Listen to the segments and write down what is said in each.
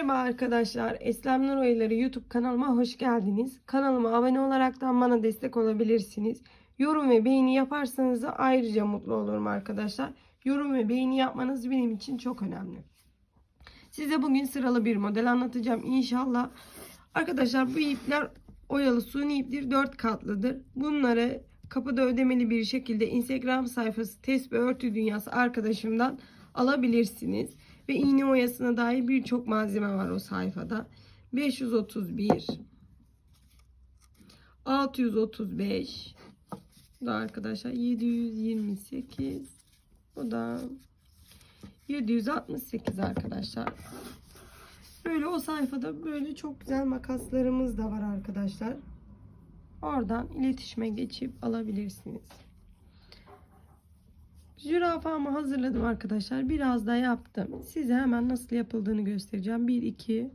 Merhaba arkadaşlar. Eslem Nur Oyları YouTube kanalıma hoş geldiniz. Kanalıma abone olaraktan bana destek olabilirsiniz. Yorum ve beğeni yaparsanız da ayrıca mutlu olurum arkadaşlar. Yorum ve beğeni yapmanız benim için çok önemli. Size bugün sıralı bir model anlatacağım inşallah. Arkadaşlar bu ipler oyalı suni iptir. 4 katlıdır. Bunları kapıda ödemeli bir şekilde Instagram sayfası Tespih Örtü Dünyası arkadaşımdan alabilirsiniz. Ve iğne oyasına dair birçok malzeme var o sayfada. 531 635 Bu da arkadaşlar 728 Bu da 768 arkadaşlar. Böyle o sayfada böyle çok güzel makaslarımız da var arkadaşlar. Oradan iletişime geçip alabilirsiniz. Zürafamı hazırladım arkadaşlar. Biraz da yaptım. Size hemen nasıl yapıldığını göstereceğim. 1 2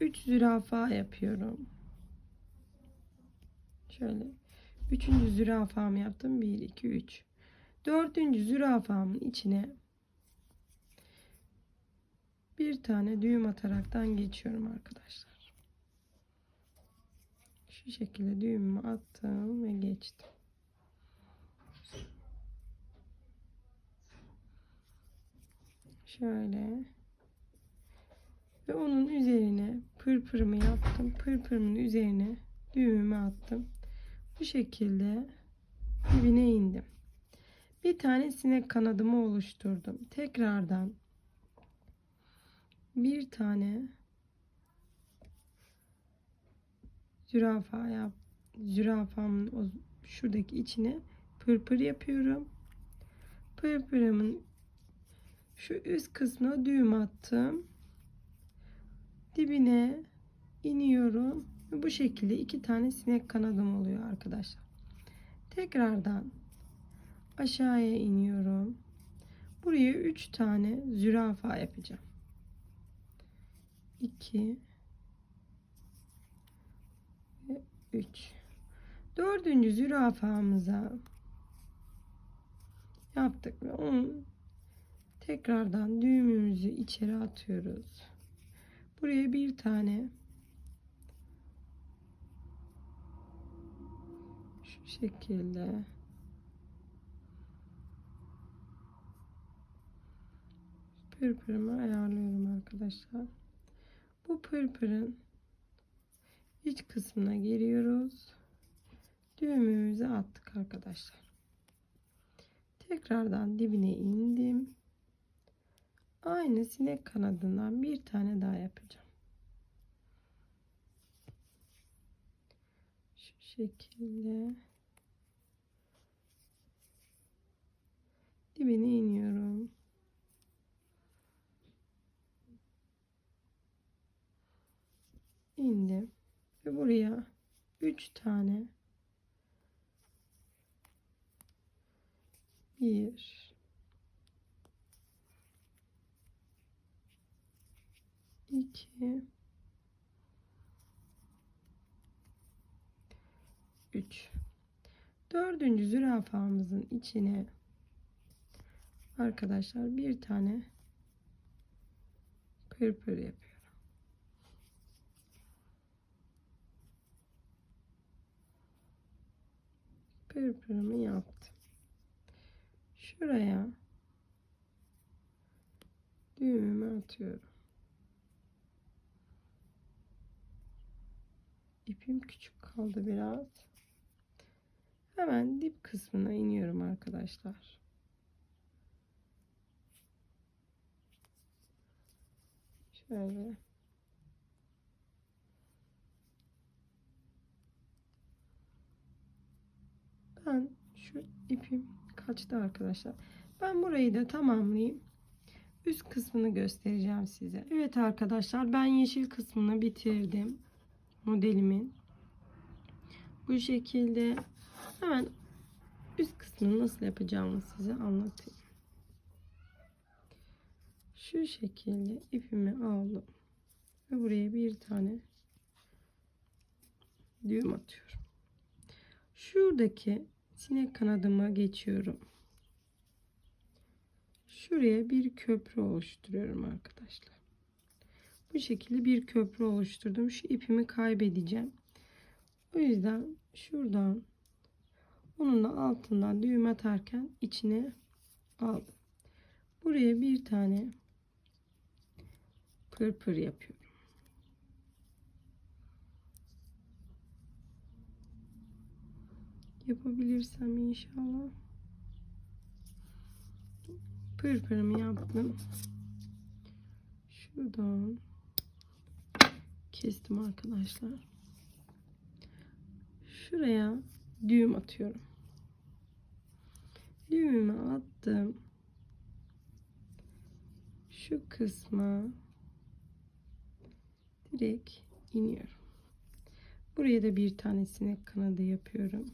3 zürafa yapıyorum. Şöyle. Üçüncü zürafamı yaptım. 1 2 3. Dördüncü zürafamın içine bir tane düğüm ataraktan geçiyorum arkadaşlar. Şu şekilde düğümümü attım ve geçtim. Şöyle. Ve onun üzerine pırpırımı yaptım. Pırpırımın üzerine düğümümü attım. Bu şekilde dibine indim. Bir tane sinek kanadımı oluşturdum. Tekrardan bir tane zürafa yap zürafamın o şuradaki içine pırpır yapıyorum. Pırpırımın şu üst kısmına düğüm attım. Dibine iniyorum. Bu şekilde iki tane sinek kanadım oluyor arkadaşlar. Tekrardan aşağıya iniyorum. Buraya üç tane zürafa yapacağım. 2 ve 3 dördüncü zürafamıza yaptık ve onun tekrardan düğümümüzü içeri atıyoruz buraya bir tane şu şekilde pırpırımı ayarlıyorum arkadaşlar bu pırpırın iç kısmına giriyoruz. Düğümümüzü attık arkadaşlar. Tekrardan dibine indim. Aynı sinek kanadından bir tane daha yapacağım. Şu şekilde dibine iniyorum. indim ve buraya 3 tane 1 2 3 dördüncü zürafamızın içine arkadaşlar bir tane pırpır yapıyorum. pırpırımı yaptım. Şuraya düğümümü atıyorum. İpim küçük kaldı biraz. Hemen dip kısmına iniyorum arkadaşlar. Şöyle Ben şu ipim kaçtı arkadaşlar. Ben burayı da tamamlayayım. Üst kısmını göstereceğim size. Evet arkadaşlar ben yeşil kısmını bitirdim. Modelimin. Bu şekilde hemen üst kısmını nasıl yapacağımı size anlatayım. Şu şekilde ipimi aldım. Ve buraya bir tane düğüm atıyorum. Şuradaki sinek kanadıma geçiyorum. şuraya bir köprü oluşturuyorum arkadaşlar. Bu şekilde bir köprü oluşturdum. Şu ipimi kaybedeceğim. O yüzden şuradan onun da altından düğüm atarken içine aldım. Buraya bir tane pırpır yapıyorum. Yapabilirsem inşallah. Pırpırımı yaptım. Şuradan kestim arkadaşlar. Şuraya düğüm atıyorum. Düğümümü attım. Şu kısma direkt iniyorum. Buraya da bir tane sinek kanadı yapıyorum.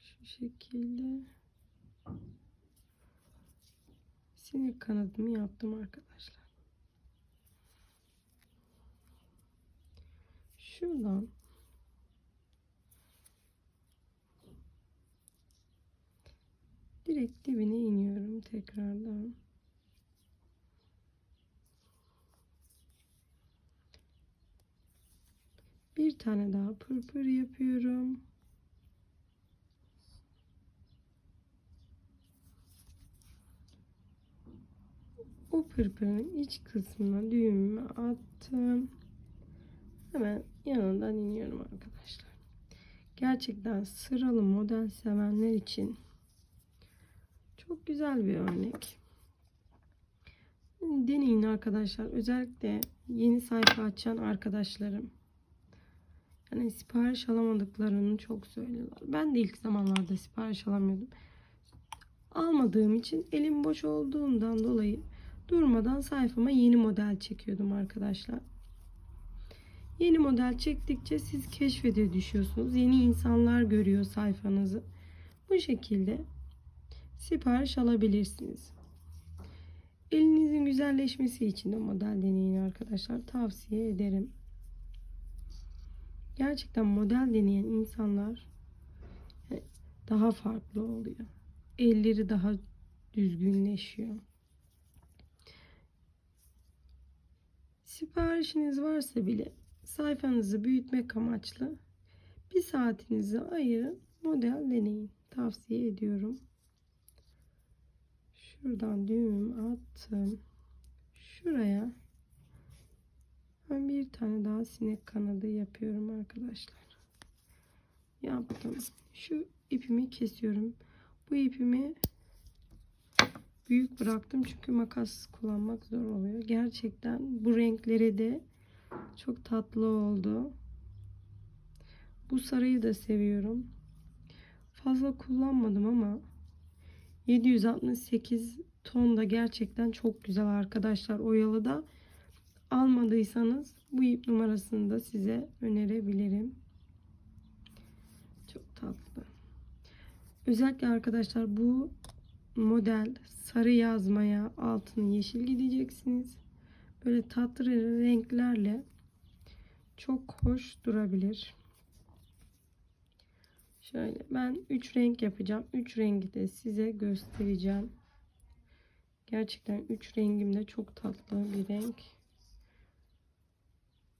Şu şekilde sinek kanadımı yaptım arkadaşlar. Şuradan direkt dibine iniyorum tekrardan. Bir tane daha pırpır yapıyorum. O pırpırın iç kısmına düğümümü attım. Hemen yanından iniyorum arkadaşlar. Gerçekten sıralı model sevenler için çok güzel bir örnek. Deneyin arkadaşlar. Özellikle yeni sayfa açan arkadaşlarım. Yani sipariş alamadıklarını çok söylüyorlar. Ben de ilk zamanlarda sipariş alamıyordum. Almadığım için elim boş olduğundan dolayı durmadan sayfama yeni model çekiyordum arkadaşlar. Yeni model çektikçe siz keşfede düşüyorsunuz. Yeni insanlar görüyor sayfanızı. Bu şekilde sipariş alabilirsiniz. Elinizin güzelleşmesi için de model deneyin arkadaşlar. Tavsiye ederim. Gerçekten model deneyen insanlar daha farklı oluyor. Elleri daha düzgünleşiyor. Siparişiniz varsa bile sayfanızı büyütmek amaçlı bir saatinizi ayırın model deneyin. Tavsiye ediyorum. Şuradan düğümümü attım. Şuraya ben bir tane daha sinek kanadı yapıyorum arkadaşlar. Yaptım. Şu ipimi kesiyorum. Bu ipimi büyük bıraktım çünkü makas kullanmak zor oluyor. Gerçekten bu renklere de çok tatlı oldu. Bu sarıyı da seviyorum. Fazla kullanmadım ama 768 ton da gerçekten çok güzel arkadaşlar. Oyalı da almadıysanız bu ip numarasını da size önerebilirim. Çok tatlı. Özellikle arkadaşlar bu model sarı yazmaya altını yeşil gideceksiniz. Böyle tatlı renklerle çok hoş durabilir. Şöyle ben 3 renk yapacağım. 3 rengi de size göstereceğim. Gerçekten 3 rengim de çok tatlı bir renk.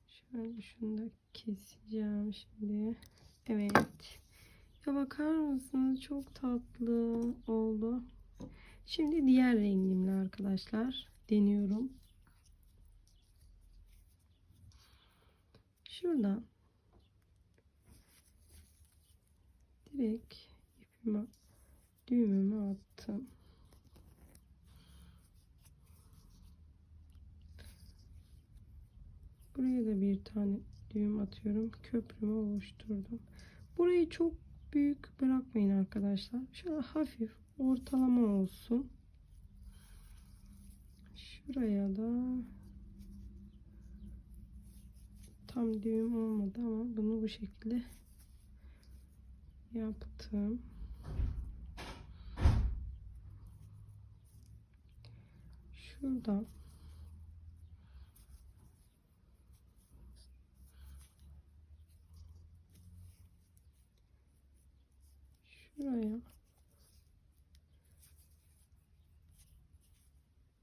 Şöyle şunu da keseceğim şimdi. Evet. Ya bakar mısınız? Çok tatlı oldu. Şimdi diğer rengimle arkadaşlar deniyorum. Şuradan direkt ipime düğümümü attım. Buraya da bir tane düğüm atıyorum. Köprümü oluşturdum. Burayı çok büyük bırakmayın arkadaşlar. Şöyle hafif ortalama olsun. Şuraya da tam düğüm olmadı ama bunu bu şekilde yaptım. Şuradan Buraya.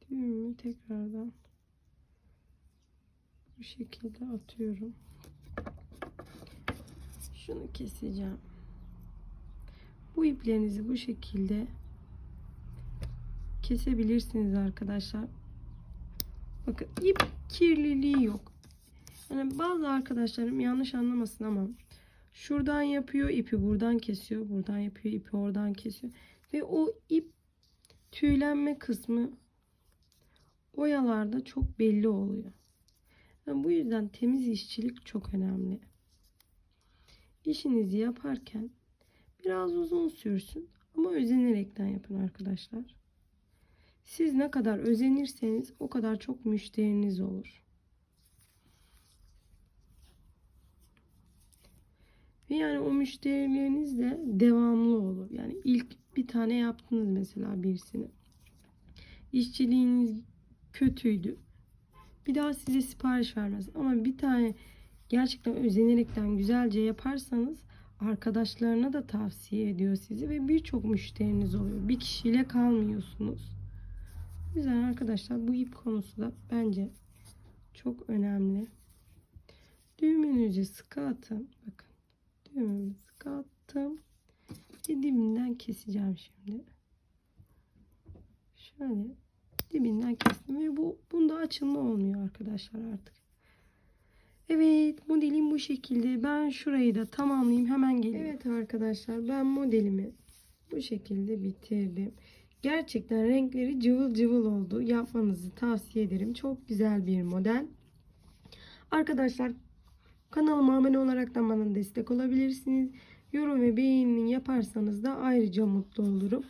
Düğümü tekrardan bu şekilde atıyorum. Şunu keseceğim. Bu iplerinizi bu şekilde kesebilirsiniz arkadaşlar. Bakın ip kirliliği yok. Yani bazı arkadaşlarım yanlış anlamasın ama şuradan yapıyor ipi buradan kesiyor. Buradan yapıyor ipi oradan kesiyor. Ve o ip tüylenme kısmı oyalarda çok belli oluyor. Yani bu yüzden temiz işçilik çok önemli. İşinizi yaparken biraz uzun sürsün ama özenerekten yapın arkadaşlar. Siz ne kadar özenirseniz o kadar çok müşteriniz olur. Ve yani o müşterileriniz de devamlı olur. Yani ilk bir tane yaptınız mesela birisini. İşçiliğiniz kötüydü. Bir daha size sipariş vermez. Ama bir tane gerçekten özenerekten güzelce yaparsanız arkadaşlarına da tavsiye ediyor sizi ve birçok müşteriniz oluyor. Bir kişiyle kalmıyorsunuz. O yüzden arkadaşlar bu ip konusu da bence çok önemli. Düğmenizi sıkı atın. Bakın. Düğmemi sıkı attım. Ve dibinden keseceğim şimdi. Şöyle dibinden kestim ve bu bunda açılma olmuyor arkadaşlar artık. Evet modelim bu şekilde. Ben şurayı da tamamlayayım hemen geliyorum. Evet arkadaşlar ben modelimi bu şekilde bitirdim. Gerçekten renkleri cıvıl cıvıl oldu. Yapmanızı tavsiye ederim. Çok güzel bir model. Arkadaşlar kanalıma abone olarak da bana destek olabilirsiniz. Yorum ve beğeni yaparsanız da ayrıca mutlu olurum.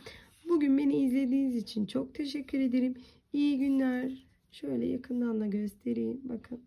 Bugün beni izlediğiniz için çok teşekkür ederim. İyi günler. Şöyle yakından da göstereyim. Bakın.